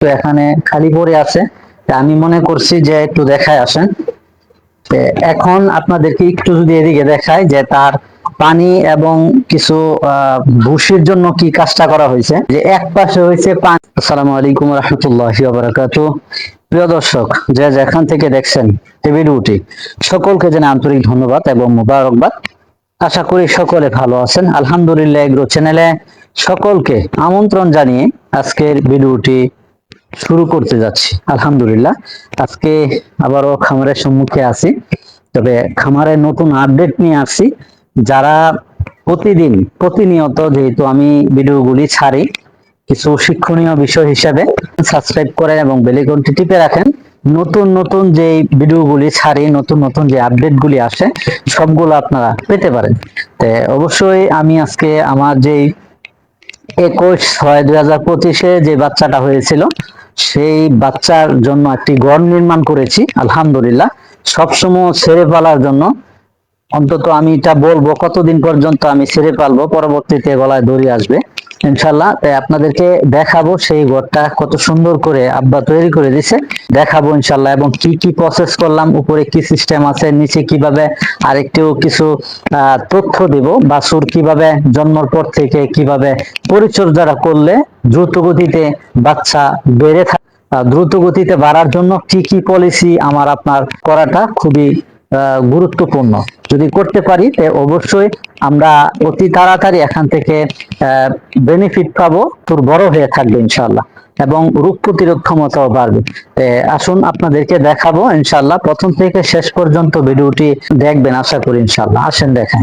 তো এখানে খালি পড়ে আছে। আমি মনে করছি যে একটু দেখায় আসেন। এখন আপনাদেরকে একটু যদি এদিকে দেখায় যে তার পানি এবং কিছু ভুসির জন্য কি কাজটা করা হয়েছে। যে এক পাশে হয়েছে পানি। আসসালামু আলাইকুম রহমতুল্লাহ বারাকাতু প্রিয় দর্শক, যে যেখান থেকে দেখছেন এই ভিডিওটি, সকলকে জানাই আন্তরিক ধন্যবাদ এবং মুবারকবাদ। আশা করি সকলে ভালো আছেন। আলহামদুলিল্লাহ এগ্রো চ্যানেলে সকলকে আমন্ত্রণ জানিয়ে আজকের ভিডিওটি শুরু করতে যাচ্ছি, আলহামদুলিল্লাহ। আজকে আবারও খামারের সম্মুখে আছি। তবে খামারের নতুন আপডেট নিয়ে আসছি যারা প্রতিদিন, প্রতিনিয়ত যেহেতু আমি ভিডিওগুলি ছাড়ি, কিছু শিক্ষণীয় বিষয় হিসাবে সাবস্ক্রাইব করেন এবং বেলিকনটি টিপে রাখেন। নতুন নতুন যে ভিডিওগুলি ছাড়ি, নতুন নতুন যে আপডেটগুলি আসে, সবগুলো আপনারা পেতে পারেন। তো অবশ্যই আমি আজকে আমার যেই একুশ ছয় দুই হাজার পঁচিশে যে বাচ্চাটা হয়েছিল সেই বাচ্চার জন্য একটি গড় নির্মাণ করেছি, আলহামদুলিল্লাহ। সবসময় ছেড়ে পালার জন্য। অন্তত আমি এটা বলব, কতদিন পর্যন্ত আমি ছেড়ে পালবো পরবর্তীতে গলায় দড়ি আসবে। ইনশাল্লাহ তাই আপনাদেরকে দেখাবো সেই ঘরটা কত সুন্দর করে আব্বা তৈরি করে দিছে। দেখাবো ইনশাল্লাহ এবং কি কি প্রসেস করলাম, উপরে কি সিস্টেম আছে, নিচে কীভাবে আরেকটু কিছু তথ্য দিব বাছুর কীভাবে জন্মের পর থেকে কীভাবে পরিচর্যাটা করলে দ্রুত গতিতে বাচ্চা বেড়ে থাকে দ্রুত গতিতে বাড়ার জন্য কি কি পলিসি আমার আপনার করাটা খুবই গুরুত্বপূর্ণ। যদি করতে পারি, তে অবশ্যই আমরা অতি তাড়াতাড়ি এখান থেকে বেনিফিট পাবো, তোর বড় হয়ে থাকবে ইনশাল্লাহ এবং রোগ প্রতিরোধ ক্ষমতাও বাড়বে। আসুন, আপনাদেরকে দেখাবো ইনশাল্লাহ প্রথম থেকে শেষ পর্যন্ত ভিডিওটি দেখবেন, আশা করি ইনশাল্লাহ আসেন দেখেন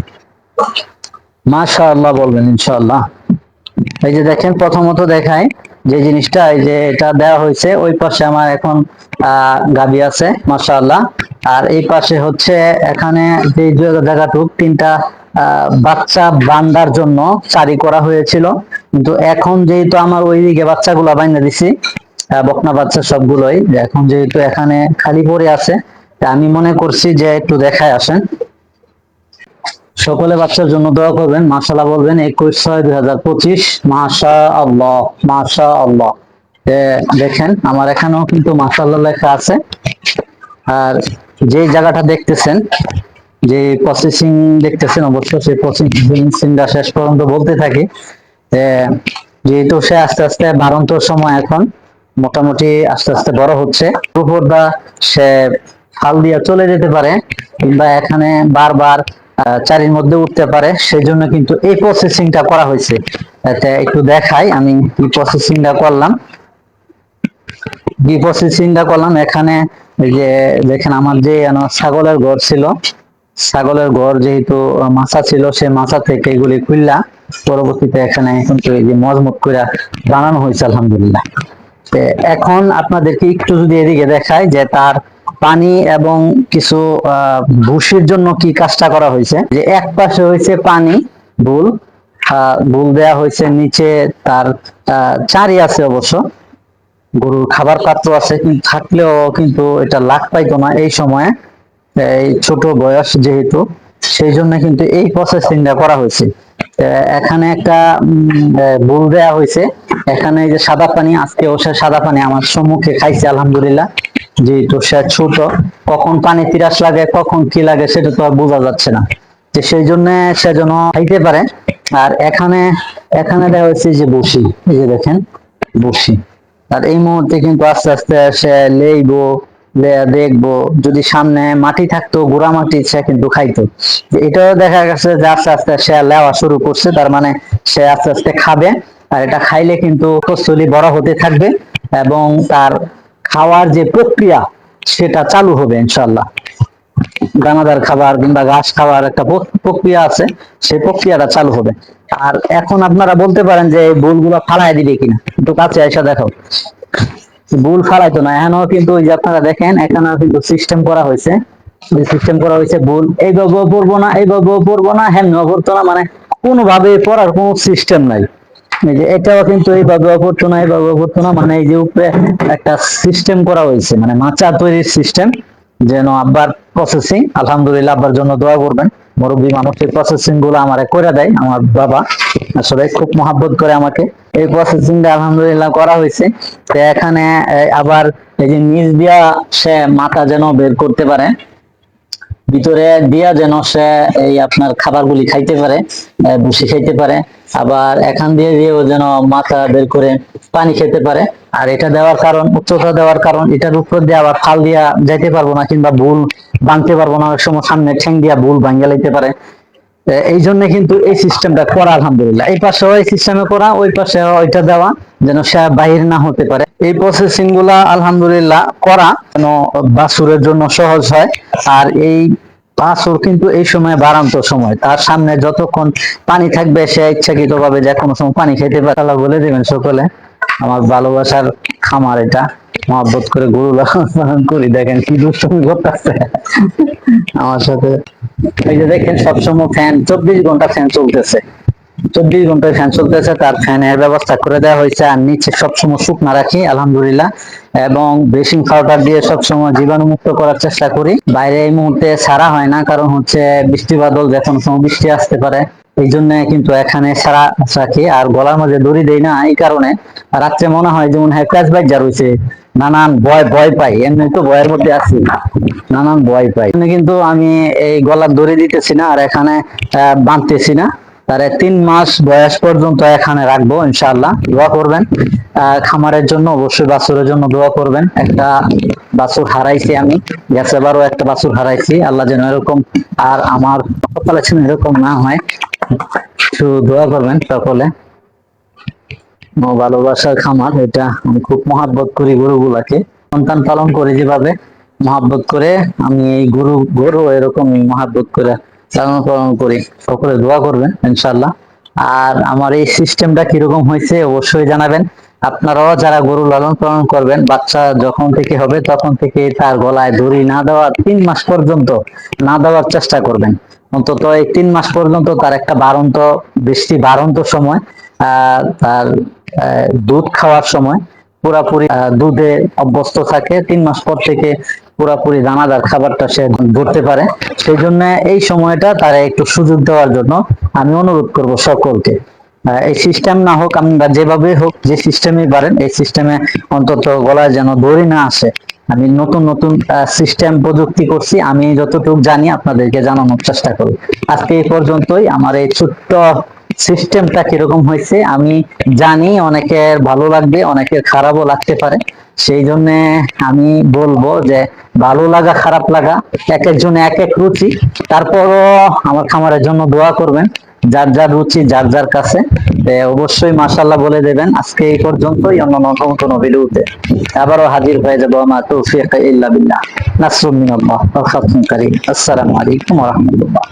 মাশা আল্লাহ বলবেন ইনশাল্লাহ এই যে দেখেন, প্রথমত দেখায় যে জিনিসটা, এই যে এটা দেওয়া হয়েছে, ওই পাশে আমার এখন গাবি আছে, মাশাআল্লাহ। আর এই পাশে হচ্ছে, এখানে যে জায়গাটুক তিনটা বাচ্চা বান্দার জন্য চারি করা হয়েছিল। কিন্তু এখন যেহেতু আমার ওইদিকে বাচ্চাগুলো বাইনা দিছি বকনা বাচ্চা সবগুলোই, এখন যেহেতু এখানে খালি পড়ে আছে আমি মনে করছি যে একটু দেখায় আসেন। সকলে বাচ্চার জন্য দোয়া করবেন। মাশাল্লাহ বলবেন একুশ ছয় দুই হাজার পঁচিশ। মাশা আল্লাহ মাশা আল্লাহ দেখেন, আমার এখানেও কিন্তু মাশাল্লাহ লেখা আছে। আর যে জায়গাটা দেখতেছেন, যে প্রসেসিং দেখতেছেন অবশ্য সেই প্রসেসিংটা শেষ পর্যন্ত বলতে থাকি। যেহেতু সে আস্তে আস্তে বারন্ত সময় এখন, মোটামুটি আস্তে আস্তে বড় হচ্ছে। উপর বা সে ফাল দিয়া চলে যেতে পারে, কিংবা এখানে বারবার চারির মধ্যে উঠতে পারে। সেই জন্য কিন্তু এই প্রসেসিংটা করা হয়েছে। একটু দেখাই, আমি কি প্রসেসিংটা করলাম। কি প্রসেসিংটা করলাম? এখানে যে দেখেন, আমার যে ছাগলের ঘর ছিল, ছাগলের ঘর যেহেতু মাছা ছিল সেই মাছা থেকে এগুলি খুললা। পরবর্তীতে এখানে কিন্তু এই যে মজমুত করে বানানো হয়েছে, আলহামদুলিল্লাহ। এখন আপনাদেরকে একটু যদি এদিকে দেখায় যে তার পানি এবং কিছু ভুসির জন্য কি কাজটা করা হয়েছে? যে এক পাশে হয়েছে পানি আহ, বুল দেয়া হয়েছে নিচে তার চারি আছে অবশ্য। গরুর খাবার পাত্র আছে কিন্তু থাকলেও কিন্তু এটা লাভ পাইতো না এই সময়ে। এই ছোট বয়স যেহেতু সেই জন্য কিন্তু এই প্রসেসিংটা করা হয়েছে। এখানে একটা ভুল দেয়া হয়েছে। এখানে যে সাদা পানি আজকে সে সাদা পানি আমার সম্মুখে খাইছে আলহামদুলিল্লাহ। যেহেতু সে ছোট, কখন পানি তিরাস লাগে, কখন কি লাগে সেটা তো আর বোঝা যাচ্ছে না। যে সেই জন্য সে যেন খাইতে পারে। আর এখানে এখানে দেখা হয়েছে যে বসি, এই যে দেখেন, বসি। আর এই মুহূর্তে কিন্তু আস্তে আস্তে সে লেইবো দেখব, যদি সামনে মাটি থাকতো, গুড়া মাটি সে কিন্তু খাইতো। এটাও দেখা গেছে যে আস্তে আস্তে সে লেওয়া শুরু করছে, তার মানে সে আস্তে আস্তে খাবে। আর এটা খাইলে কিন্তু কচুলি বড় হতে থাকবে এবং তার খাওয়ার যে প্রক্রিয়া, সেটা চালু হবে ইনশাল্লাহ দানাদার খাবার কিংবা ঘাস খাওয়ার একটা প্রক্রিয়া আছে, সেই প্রক্রিয়াটা চালু হবে। আর এখন আপনারা বলতে পারেন যে এই বুলগুলো ফালাই দিবে কিনা, একটু কাছে এসে দেখো। বুল ফালাইতো না, এখনও কিন্তু ওই যে আপনারা দেখেন, এখানেও কিন্তু সিস্টেম করা হয়েছে। সিস্টেম করা হয়েছে বুল এইভাবেও পড়ব না এইভাবেও পড়ব না হ্যাঁ পড়তো না মানে কোনোভাবে পড়ার কোনো সিস্টেম নাই। এই যে এটাও কিন্তু এইভাবে পড়তো না এইভাবে পড়তো না মানে এই যে উপরে একটা সিস্টেম করা হয়েছে মানে মাচা তৈরির সিস্টেম যেন আব্বার প্রসেসিং আলহামদুলিল্লাহ আব্বার জন্য দোয়া করবেন। মুরব্বী মানুষ এই প্রসেসিংগুলো আমার করে দেয়, আমার বাবা আসলে খুব মহাব্বত করে আমাকে। এই প্রসেসিংটা আলহামদুলিল্লাহ করা হয়েছে। তো এখানে আবার এই যে নিজ দিয়া সে মাথা যেন বের করতে পারে। ভিতরে দিয়া যেন সে এই আপনার খাবারগুলি খাইতে পারে বসে খাইতে পারে, আবার এখান দিয়ে দিয়েও যেন মাথা বের করে পানি খেতে পারে। আর এটা দেওয়ার কারণ, উচ্চতা দেওয়ার কারণ, এটার উপর দিয়ে আবার ফাল দিয়া যাইতে পারব না কিংবা ভুল ভাঙতে পারব না, অনেক সময় সামনে ঠেং দিয়া ভুল ভাঙিয়া লাইতে পারে। এই জন্য কিন্তু এই সিস্টেমটা করা আলহামদুলিল্লাহ। এই পাশেও এই সিস্টেমে করা, ওই পাশে ওইটা দেওয়া, যেন সে বাহির না হতে পারে। এই প্রসেসিংগুলা আলহামদুলিল্লাহ করা, যেন বাসুরের জন্য সহজ হয়। আর এই বাছুর কিন্তু এই সময় বারান্ত সময়। তার সামনে যতক্ষণ পানি থাকবে, সে ইচ্ছাকৃত ভাবে যে কোনো সময় পানি খেতে পারে। আল্লাহ বলে দেবেন, সকলে, আমার ভালোবাসার খামার এটা। মহব্বত করে গরু লালন করি। দেখেন কি দুষ্টমি করতেছে আমার সাথে এই যে দেখেন সবসময় ফ্যান চব্বিশ ঘণ্টা ফ্যান চলতেছে। চব্বিশ ফ্যান চলতেছে, তার ফ্যানের ব্যবস্থা করে দেওয়া হয়েছে। আর নিচে সবসময় রাখি, আলহামদুলিল্লাহ। এবং পাউডার দিয়ে সবসময় করার চেষ্টা করি। বাইরে এই মুহূর্তে ছাড়া হয় না, কারণ হচ্ছে বৃষ্টি বাদল যে কোনো সময় বৃষ্টি আসতে পারে, এই জন্য কিন্তু এখানে সারা রাখি। আর গলার মাঝে দড়ি দেই না, এই কারণে। রাত্রে মনে হয় যেমন হ্যাঁ ক্যাশ বাইক যা রয়েছে। নানান ভয় ভয় পাই। এমনি তো ভয়ের মধ্যে আছি। নানান ভয় পাই। কিন্তু আমি এই গলা দড়ি দিতেছি না, আর এখানে বাঁধতেছি না। তারে তিন মাস বয়স পর্যন্ত এখানে রাখব ইনশাল্লাহ দোয়া করবেন। খামারের জন্য, অবশ্যই বাছুরের জন্য দোয়া করবেন। একটা বাছুর হারাইছি আমি। গেছে বারও একটা বাছুর হারাইছি। আল্লাহ যেন এরকম আর আমার কপালে এরকম না হয়। শুধু দোয়া করবেন সকলে। ভালোবাসার খামার, এটা আমি খুব মহাব্বত করি গরুগুলাকে। সন্তান পালন করি যেভাবে, মহাব্বত করে আমি এই গরু গরু এরকম মহাব্বত করে লালন পালন করি। সকলে দোয়া করবেন ইনশাল্লাহ আর আমার এই সিস্টেমটা কীরকম হয়েছে অবশ্যই জানাবেন। আপনারাও যারা গরু লালন পালন করবেন, বাচ্চা যখন থেকে হবে তখন থেকে তার গলায় দড়ি না দেওয়ার, তিন মাস পর্যন্ত না দেওয়ার চেষ্টা করবেন। অন্তত এই তিন মাস পর্যন্ত তার একটা বারন্ত বৃষ্টি বারন্ত সময় তার দুধ খাওয়ার সময় পুরাপুরি দুধে অভ্যস্ত থাকে। তিন মাস পর থেকে পুরাপুরি দানাদার খাবারটা সে ধরতে পারে। সেই জন্য এই সময়টা তারা একটু সুযোগ দেওয়ার জন্য আমি অনুরোধ করব সকলকে। এই সিস্টেম না হোক, আমরা যেভাবে হোক, যে সিস্টেমে পারেন, এই সিস্টেমে অন্তত গলায় যেন দড়ি না আসে, আমি নতুন নতুন সিস্টেম প্রযুক্তি করছি। আমি যতটুকু জানি, আপনাদেরকে জানানোর চেষ্টা করি। আজকে এই পর্যন্তই। আমার এই ছোট্ট সিস্টেমটা কীরকম হয়েছে, আমি জানি অনেকের ভালো লাগবে, অনেকের খারাপও লাগতে পারে। সেই জন্য আমি বলব যে, ভালো লাগা, খারাপ লাগা, এক একজনে এক এক রুচি। তারপরও আমার খামারের জন্য দোয়া করবেন, যার যার রুচি, যার যার কাছে। অবশ্যই মাশাল্লাহ বলে দেবেন, আজকে এই পর্যন্তই অন্য নতুন কোনো ভিডিওতে আবারও হাজির হয়ে যাব আমার তৌফিক ইল্লা বিল্লাহ। কারীম। আসসালামু আলাইকুম রাহমাতুল্লাহ।